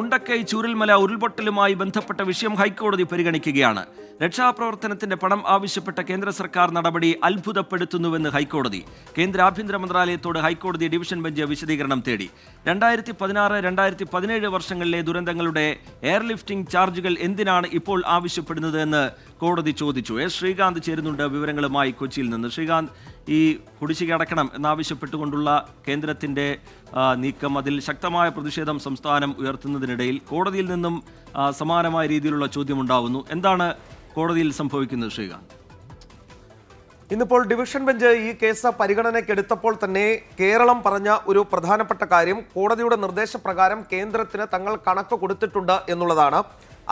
മുണ്ടക്കൈ ചൂരൽമല ഉരുൾപൊട്ടലുമായി ബന്ധപ്പെട്ട വിഷയം ഹൈക്കോടതി പരിഗണിക്കുകയാണ്. രക്ഷാപ്രവർത്തനത്തിന്റെ പണം ആവശ്യപ്പെട്ട കേന്ദ്ര സർക്കാർ നടപടി അത്ഭുതപ്പെടുത്തുന്നുവെന്ന് ഹൈക്കോടതി. കേന്ദ്ര ആഭ്യന്തര മന്ത്രാലയത്തോട് ഹൈക്കോടതി ഡിവിഷൻ ബെഞ്ച് വിശദീകരണം തേടി. രണ്ടായിരത്തി പതിനാറ് രണ്ടായിരത്തി പതിനേഴ് വർഷങ്ങളിലെ ദുരന്തങ്ങളുടെ എയർലിഫ്റ്റിംഗ് ചാർജുകൾ എന്തിനാണ് ഇപ്പോൾ ആവശ്യപ്പെടുന്നത് എന്ന് കോടതി ചോദിച്ചു. എസ്. ശ്രീകാന്ത് ചേരുന്നുണ്ട് വിവരങ്ങളുമായി കൊച്ചിയിൽ നിന്ന്. ശ്രീകാന്ത് ഈ കുടിശ്ശിക അടക്കണം എന്നാവശ്യപ്പെട്ടുകൊണ്ടുള്ള കേന്ദ്രത്തിന്റെ നീക്കം അതിൽ ശക്തമായ പ്രതിഷേധം സംസ്ഥാനം ഉയർത്തുന്നതിനിടയിൽ കോടതിയിൽ നിന്നും സമാനമായ രീതിയിലുള്ള ചോദ്യം ഉണ്ടാവുന്നു എന്താണ് കോടതിയിൽ സംഭവിക്കുന്നത് ശ്രീകാന്ത്? ഇന്നിപ്പോൾ ഡിവിഷൻ ബെഞ്ച് ഈ കേസ് പരിഗണനയ്ക്കെടുത്തപ്പോൾ തന്നെ കേരളം പറഞ്ഞ ഒരു പ്രധാനപ്പെട്ട കാര്യം കോടതിയുടെ നിർദ്ദേശപ്രകാരം കേന്ദ്രത്തിന് തങ്ങൾ കണക്ക് കൊടുത്തിട്ടുണ്ട് എന്നുള്ളതാണ്.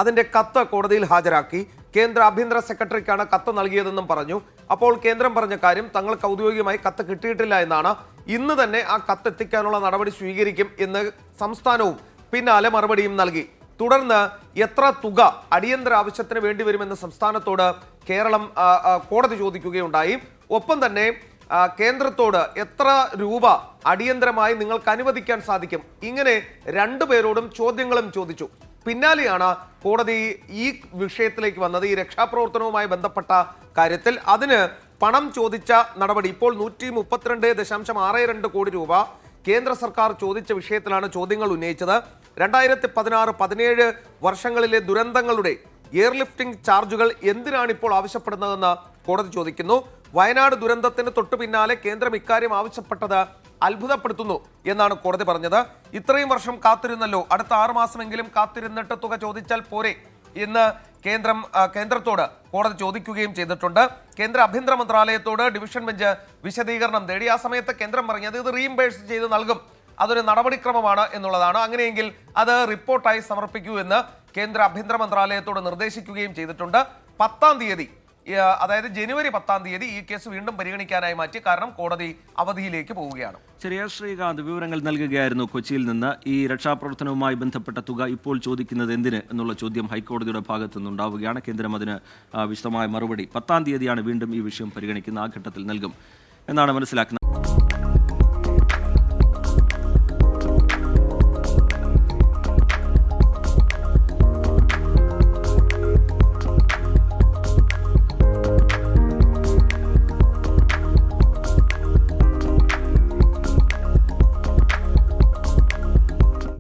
അതിന്റെ കത്ത് കോടതിയിൽ ഹാജരാക്കി. കേന്ദ്ര ആഭ്യന്തര സെക്രട്ടറിക്കാണ് കത്ത് നൽകിയതെന്നും പറഞ്ഞു. അപ്പോൾ കേന്ദ്രം പറഞ്ഞ കാര്യം തങ്ങൾക്ക് ഔദ്യോഗികമായി കത്ത് കിട്ടിയിട്ടില്ല എന്നാണ്. ഇന്ന് തന്നെ ആ കത്ത് എത്തിക്കാനുള്ള നടപടി സ്വീകരിക്കും എന്ന് സംസ്ഥാനവും പിന്നാലെ മറുപടിയും നൽകി. തുടർന്ന് എത്ര തുക അടിയന്തര ആവശ്യത്തിന് വേണ്ടി വരുമെന്ന് സംസ്ഥാനത്തോട് കേരളം കോടതി ചോദിക്കുകയുണ്ടായി. ഒപ്പം തന്നെ കേന്ദ്രത്തോട് എത്ര രൂപ അടിയന്തരമായി നിങ്ങൾക്ക് അനുവദിക്കാൻ സാധിക്കും? ഇങ്ങനെ രണ്ടുപേരോടും ചോദ്യങ്ങളും ചോദിച്ചു. പിന്നാലെയാണ് കോടതി ഈ വിഷയത്തിലേക്ക് വന്നത് ഈ രക്ഷാപ്രവർത്തനവുമായി ബന്ധപ്പെട്ട കാര്യത്തിൽ. അതിന് പണം ചോദിച്ച നടപടി ഇപ്പോൾ നൂറ്റി മുപ്പത്തിരണ്ട് ദശാംശം ആറ് രണ്ട് കോടി രൂപ കേന്ദ്ര സർക്കാർ ചോദിച്ച വിഷയത്തിലാണ് ചോദ്യങ്ങൾ ഉന്നയിച്ചത്. രണ്ടായിരത്തി പതിനാറ് പതിനേഴ് വർഷങ്ങളിലെ ദുരന്തങ്ങളുടെ എയർലിഫ്റ്റിംഗ് ചാർജുകൾ എന്തിനാണ് ഇപ്പോൾ ആവശ്യപ്പെടുന്നതെന്ന് കോടതി ചോദിക്കുന്നു. വയനാട് ദുരന്തത്തിന് തൊട്ടു പിന്നാലെ കേന്ദ്രം ഇക്കാര്യം ആവശ്യപ്പെട്ടത് അത്ഭുതപ്പെടുത്തുന്നു എന്നാണ് കോടതി പറഞ്ഞത്. ഇത്രയും വർഷം കാത്തിരുന്നല്ലോ അടുത്ത ആറുമാസമെങ്കിലും കാത്തിരുന്നിട്ട് തുക ചോദിച്ചാൽ പോരെ എന്ന് കേന്ദ്രം കേന്ദ്രത്തോട് കോടതി ചോദിക്കുകയും ചെയ്തിട്ടുണ്ട്. കേന്ദ്ര ആഭ്യന്തര മന്ത്രാലയത്തോട് ഡിവിഷൻ ബെഞ്ച് വിശദീകരണം തേടി. ആ സമയത്ത് കേന്ദ്രം പറഞ്ഞത് ഇത് റീഇംബേഴ്സ് ചെയ്ത് നൽകും. അതൊരു നടപടിക്രമമാണ് എന്നുള്ളതാണ്. അങ്ങനെയെങ്കിൽ അത് റിപ്പോർട്ടായി സമർപ്പിക്കൂ എന്ന് കേന്ദ്ര ആഭ്യന്തര മന്ത്രാലയത്തോട് നിർദ്ദേശിക്കുകയും ചെയ്തിട്ടുണ്ട്. പത്താം തീയതി അതായത് ജനുവരി പത്താം തീയതി ഈ കേസ് വീണ്ടും പരിഗണിക്കാനായി മാറ്റി കാരണം കോടതി അവധിയിലേക്ക് പോവുകയാണ്. ചെറിയ ശ്രീകാന്ത് വിവരങ്ങൾ നൽകുകയായിരുന്നു കൊച്ചിയിൽ നിന്ന്. ഈ രക്ഷാപ്രവർത്തനവുമായി ബന്ധപ്പെട്ട തുക ഇപ്പോൾ ചോദിക്കുന്നത് എന്തിന് എന്നുള്ള ചോദ്യം ഹൈക്കോടതിയുടെ ഭാഗത്തു നിന്നുണ്ടാവുകയാണ് കേന്ദ്രം അതിന് വിശദമായ മറുപടി പത്താം തീയതിയാണ് വീണ്ടും ഈ വിഷയം പരിഗണിക്കുന്ന ആ ഘട്ടത്തിൽ നൽകും. എന്നാണ് മനസ്സിലാക്കുന്നത്.